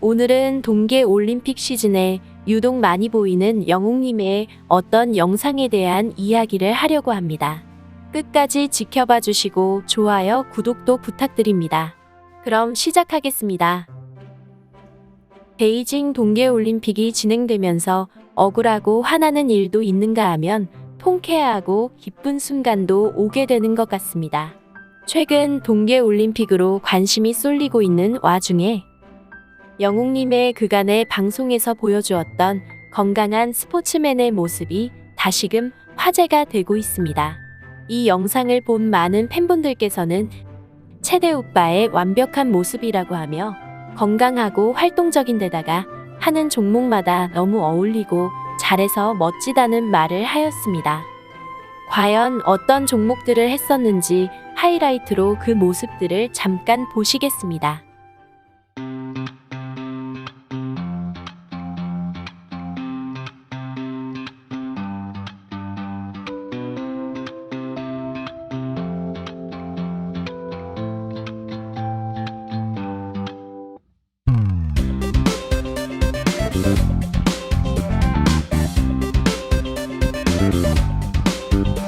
오늘은 동계 올림픽 시즌에 유독 많이 보이는 영웅님의 어떤 영상에 대한 이야기를 하려고 합니다. 끝까지 지켜봐 주시고 좋아요, 구독도 부탁드립니다. 그럼 시작하겠습니다. 베이징 동계올림픽이 진행되면서 억울하고 화나는 일도 있는가 하면 통쾌하고 기쁜 순간도 오게 되는 것 같습니다. 최근 동계올림픽으로 관심이 쏠리고 있는 와중에 영웅님의 그간의 방송에서 보여주었던 건강한 스포츠맨의 모습이 다시금 화제가 되고 있습니다. 이 영상을 본 많은 팬분들께서는 체대 오빠의 완벽한 모습이라고 하며 건강하고 활동적인 데다가 하는 종목마다 너무 어울리고 잘해서 멋지다는 말을 하였습니다. 과연 어떤 종목들을 했었는지 하이라이트로 그 모습들을 잠깐 보시겠습니다. Thank you.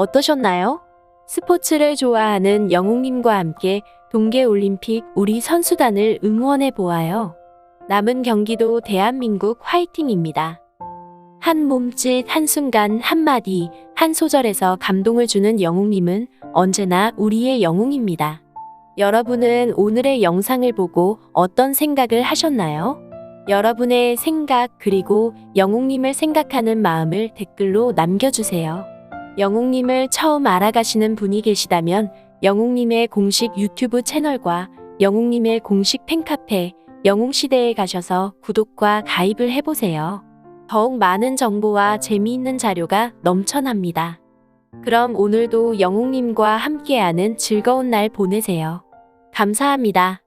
어떠셨나요? 스포츠를 좋아하는 영웅님과 함께 동계올림픽 우리 선수단을 응원해 보아요. 남은 경기도 대한민국 화이팅입니다. 한 몸짓, 한순간, 한마디, 한 소절에서 감동을 주는 영웅님은 언제나 우리의 영웅입니다. 여러분은 오늘의 영상을 보고 어떤 생각을 하셨나요? 여러분의 생각 그리고 영웅님을 생각하는 마음을 댓글로 남겨주세요. 영웅님을 처음 알아가시는 분이 계시다면 영웅님의 공식 유튜브 채널과 영웅님의 공식 팬카페 영웅시대에 가셔서 구독과 가입을 해보세요. 더욱 많은 정보와 재미있는 자료가 넘쳐납니다. 그럼 오늘도 영웅님과 함께하는 즐거운 날 보내세요. 감사합니다.